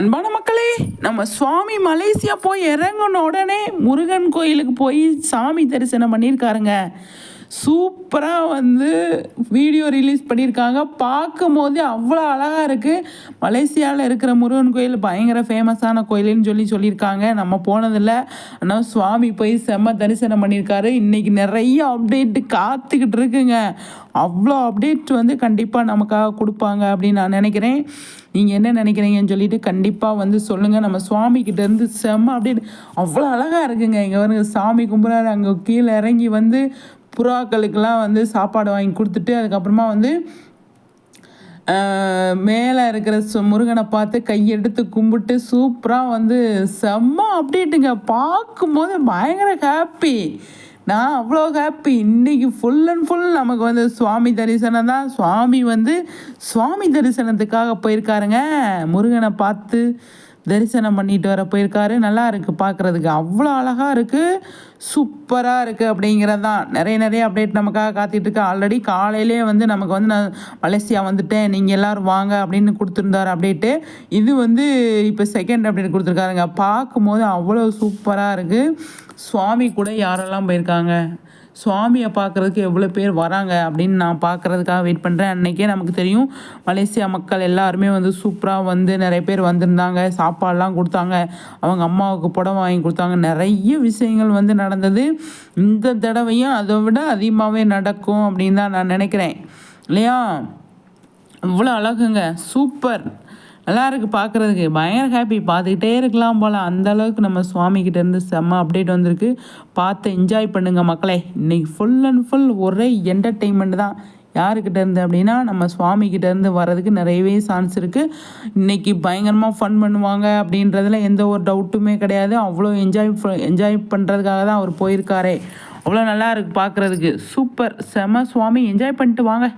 அன்பான மக்களே நம்ம சுவாமி மலேசியா போய் இறங்கின உடனே முருகன் கோயிலுக்கு போய் சாமி தரிசனம் பண்ணியிருக்காருங்க. சூப்பராக வந்து வீடியோ ரிலீஸ் பண்ணியிருக்காங்க. பார்க்கும்போது அவ்வளோ அழகாக இருக்குது மலேசியாவில் இருக்கிற முருகன் கோயில் பயங்கர ஃபேமஸான கோயிலுன்னு சொல்லி சொல்லியிருக்காங்க. நம்ம போனதில்லை. ஆனால் சுவாமி போய் செம்ம தரிசனம் பண்ணியிருக்காரு. இன்றைக்கி நிறைய அப்டேட்டு காத்துக்கிட்டு இருக்குங்க. அவ்வளோ அப்டேட் வந்து கண்டிப்பாக நமக்காக கொடுப்பாங்க அப்படின்னு நான் நினைக்கிறேன். நீங்கள் என்ன நினைக்கிறீங்கன்னு சொல்லிட்டு கண்டிப்பாக வந்து சொல்லுங்கள் நம்ம சுவாமிக்கிட்டேருந்து செம்ம அப்டேட் அவ்வளோ அழகாக இருக்குங்க. இங்கே வந்து சாமி கும்பிட்றாரு. அங்கே கீழே இறங்கி வந்து புறாக்களுக்கெல்லாம் வந்து சாப்பாடு வாங்கி கொடுத்துட்டு அதுக்கப்புறமா வந்து மேலே இருக்கிற சு முருகனை பார்த்து கையெடுத்து கும்பிட்டு சூப்பராக வந்து செம்ம அப்டேட்டுங்க பார்க்கும்போது பயங்கர ஹாப்பி நான் அவ்வளோ ஹாப்பி இன்றைக்கி ஃபுல் அண்ட் ஃபுல் நமக்கு வந்து சுவாமி தரிசனம் தான். சுவாமி வந்து சுவாமி தரிசனத்துக்காக போயிருக்காருங்க. முருகனை பார்த்து தரிசனம் பண்ணிட்டு வர போயிருக்காரு. நல்லா இருக்குது பார்க்குறதுக்கு அவ்வளோ அழகாக இருக்குது சூப்பராக இருக்குது அப்படிங்கிறது தான். நிறைய நிறைய அப்டேட் நமக்காக காத்திட்டுருக்கு ஆல்ரெடி காலையிலே வந்து நமக்கு வந்து நான் மலேசியா வந்துட்டேன். நீங்கள் எல்லோரும் வாங்க அப்படின்னு கொடுத்துருந்தாரு அப்டேட்டு இது வந்து இப்போ செகண்ட் அப்டேட் கொடுத்துருக்காருங்க. பார்க்கும்போது அவ்வளோ சூப்பராக இருக்குது சுவாமி கூட யாரெல்லாம் போயிருக்காங்க? சுவாமியை பார்க்குறதுக்கு எவ்வளோ பேர் வராங்க அப்படின்னு நான் பார்க்குறதுக்காக வெயிட் பண்ணுறேன் அன்றைக்கே நமக்கு தெரியும் மலேசியா மக்கள் எல்லாருமே வந்து சூப்பராக வந்து நிறைய பேர் வந்திருந்தாங்க. சாப்பாடெலாம் கொடுத்தாங்க. அவங்க அம்மாவுக்கு புடவை வாங்கி கொடுத்தாங்க. நிறைய விஷயங்கள் வந்து நடந்தது. இந்த தடவையும் அதை விட அதிகமாகவே நடக்கும் அப்படின்னு தான் நான் நினைக்கிறேன். இல்லையா? இவ்வளோ அழகுங்க. சூப்பர். நல்லா இருக்குது பார்க்குறதுக்கு பயங்கர ஹாப்பி பார்த்துக்கிட்டே இருக்கலாம் போல். அந்த அளவுக்கு நம்ம சுவாமிக்கிட்ட இருந்து செம்ம அப்டேட் வந்திருக்கு. பார்த்து என்ஜாய் பண்ணுங்கள் மக்களே. இன்றைக்கி ஃபுல் அண்ட் ஃபுல் ஒரே என்டர்டெயின்மெண்ட் தான். யாருக்கிட்ட இருந்து அப்படின்னா நம்ம சுவாமிக்கிட்ட இருந்து வர்றதுக்கு நிறையவே சான்ஸ் இருக்குது இன்றைக்கி பயங்கரமாக ஃபன் பண்ணுவாங்க அப்படின்றதுல எந்த ஒரு டவுட்டுமே கிடையாது. அவ்வளோ என்ஜாய் என்ஜாய் பண்ணுறதுக்காக தான் அவர் போயிருக்காரே. அவ்வளோ நல்லா இருக்குது பார்க்குறதுக்கு. சூப்பர் செம சுவாமி. என்ஜாய் பண்ணிட்டு வாங்க.